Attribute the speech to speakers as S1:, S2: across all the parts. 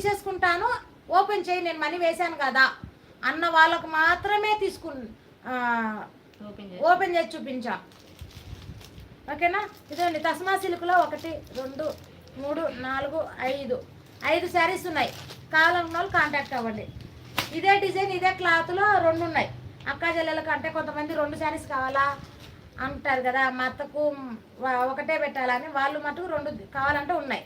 S1: తీసేసుకుంటాను open చేయి నేను money వేశాను కదా అన్న వాళ్ళకు మాత్రమే తీసుకు
S2: ఓపెన్
S1: చేసి చూపించా. ఓకేనా? ఇదండి తస్మా సిల్క్లో ఒకటి రెండు మూడు నాలుగు ఐదు. ఐదు శారీస్ ఉన్నాయి. కావాలనుకున్న వాళ్ళు కాంటాక్ట్ అవ్వండి. ఇదే డిజైన్ ఇదే క్లాత్లో రెండు ఉన్నాయి. అక్క చెల్లెలకు అంటే కొంతమంది రెండు శారీస్ కావాలా అంటారు కదా మా అత్తకు ఒకటే పెట్టాలని వాళ్ళు మటుకు రెండు కావాలంటే ఉన్నాయి.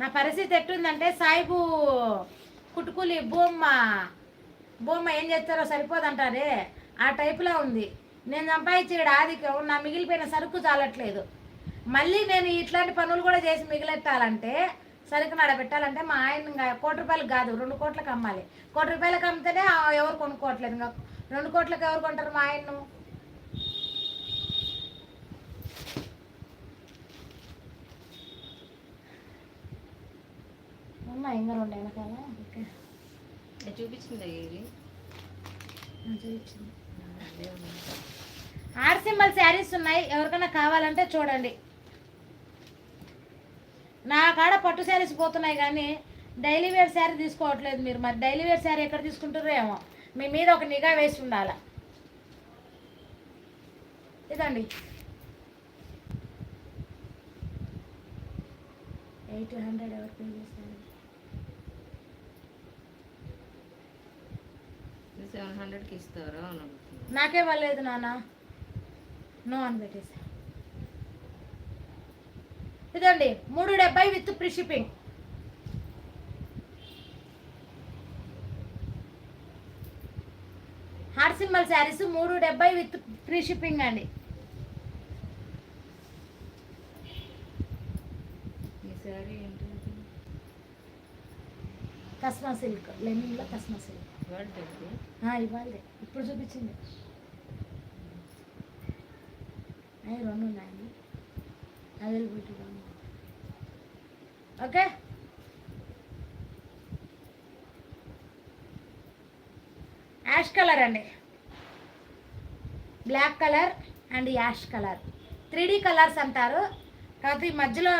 S1: నా పరిస్థితి ఎట్టుందంటే సాయిబు కుటుకులి బొమ్మ బొమ్మ ఏం చేస్తారో సరిపోదంటారే? ఆ టైపులో ఉంది. నేను సంపాదించాడు ఆదికం నా మిగిలిపోయిన సరుకు చాలట్లేదు. మళ్ళీ నేను ఇట్లాంటి పనులు కూడా చేసి మిగిలెట్టాలంటే సరుకు నడబెట్టాలంటే మా ఆయన ఇంకా కోటి రూపాయలకు కాదు రెండు కోట్లకు అమ్మాలి. కోటి రూపాయలకు అమ్మితేనే ఎవరు కొనుక్కోవట్లేదు. ఇంకా రెండు కోట్లకు ఎవరు కొంటారు మా ఆయన్ను? ఉన్నాయి ఇంకా రెండు వెనకాల
S2: చూపించింది
S1: చూపించింది
S2: అదే ఉంది.
S1: ఆర్ సింబల్ శారీస్ ఉన్నాయి ఎవరికైనా కావాలంటే చూడండి. నా కాడ పట్టు శారీస్ పోతున్నాయి కానీ డైలీ వేర్ శారీ తీసుకోవట్లేదు మీరు. మరి డైలీ వేర్ శారీ ఎక్కడ తీసుకుంటారో ఏమో. మీ మీద ఒక నిఘా వేసి ఉండాల. ఇదండి. ఎయిట్ హండ్రెడ్ ఎవరు పే చేశారు
S2: సెవెన్ హండ్రెడ్కి ఇస్తారా అడుగుతున్నా.
S1: నాకే వాళ్ళలేదు నాన్న. నో అని పెట్టేసా. ఇదండి మూడు డెబ్బై with free shipping. Heart symbol sarees మూడు డెబ్బై విత్ ఫ్రీ షిప్పింగ్ అండి. కస్మా సిల్క్ లెనిన్లో కస్మా సిల్క్. ఇవ్వాలి ఇప్పుడు చూపించింది. అవి రెండు ఉన్నాయి అవైలబిలిటీలో ఉన్నాయి ఓకే. యాష్ కలర్ అండి. Black colour and ash colour. Three colours అంటారు. కాకపోతే ఈ మధ్యలో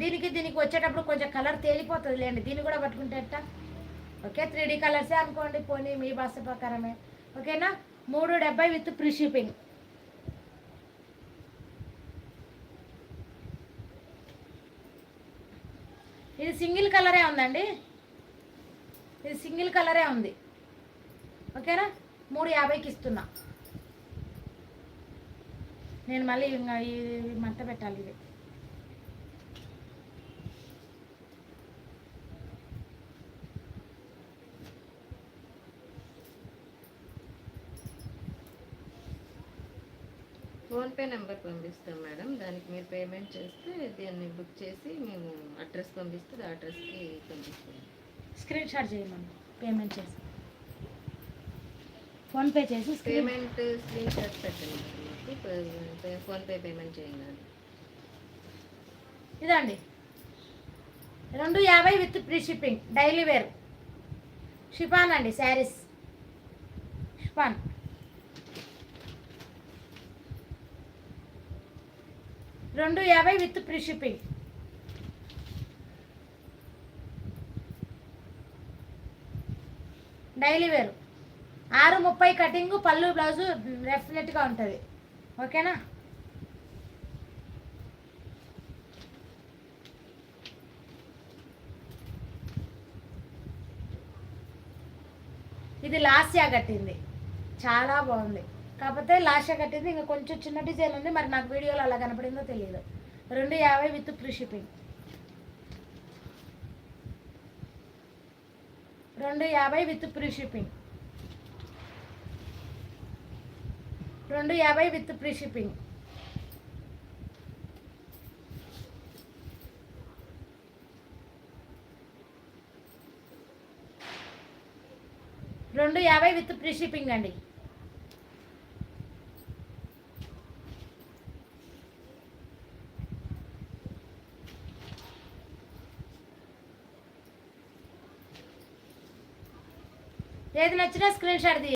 S1: దీనికి దీనికి వచ్చేటప్పుడు కొంచెం కలర్ తేలిపోతుంది లేండి దీన్ని కూడా పట్టుకుంటే ఎట్టా? ఓకే? త్రీ డీ కలర్సే అనుకోండి పోనీ మీ బస్సు ప్రకారమే. ఓకేనా? మూడు డెబ్బై విత్ ఫ్రీ షిప్పింగ్. ఇది సింగిల్ కలరే ఉందండి. ఇది సింగిల్ కలరే ఉంది. ఓకేనా? మూడు యాభైకి ఇస్తున్నా. నేను మళ్ళీ ఇంకా ఇది మంట పెట్టాలి. ఇది
S2: ఫోన్పే నెంబర్ పంపిస్తాం మేడం. దానికి మీరు పేమెంట్ చేస్తే దాన్ని బుక్ చేసి మేము అడ్రస్ పంపిస్తే ఆ అడ్రస్కి పంపిస్తాం.
S1: స్క్రీన్ షాట్ చేయమని పేమెంట్ చేసి. ఫోన్పే చేసి
S2: పేమెంట్ స్క్రీన్ షాట్ పెట్టండి ఫోన్పే పేమెంట్ చేయండి
S1: ఇదండి. రెండు యాభై with free shipping. Daily wear. Chiffon అండి శారీస్. షిఫాన్. రెండు యాభై విత్ ఫ్రీ షిప్పింగ్. డైలీ వేరు. ఆరు ముప్పై కటింగ్ పళ్ళు బ్లౌజు డెఫినెట్గా ఉంటుంది. ఓకేనా? ఇది లాస్యా కట్టింది. చాలా బాగుంది. కాకపోతే లాస్ట్గా కట్టింది. ఇంకా కొంచెం చిన్న డిజైన్ ఉంది. మరి నాకు వీడియోలో అలా కనపడిందో తెలియదు. రెండు యాభై విత్ ఫ్రీ షిప్పింగ్. రెండు యాభై విత్ ఫ్రీ షిప్పింగ్. రెండు యాభై విత్ ఫ్రీ షిప్పింగ్. రెండు యాభై విత్ ఫ్రీ షిప్పింగ్ అండి. ఏది నచ్చినా స్క్రీన్ షాట్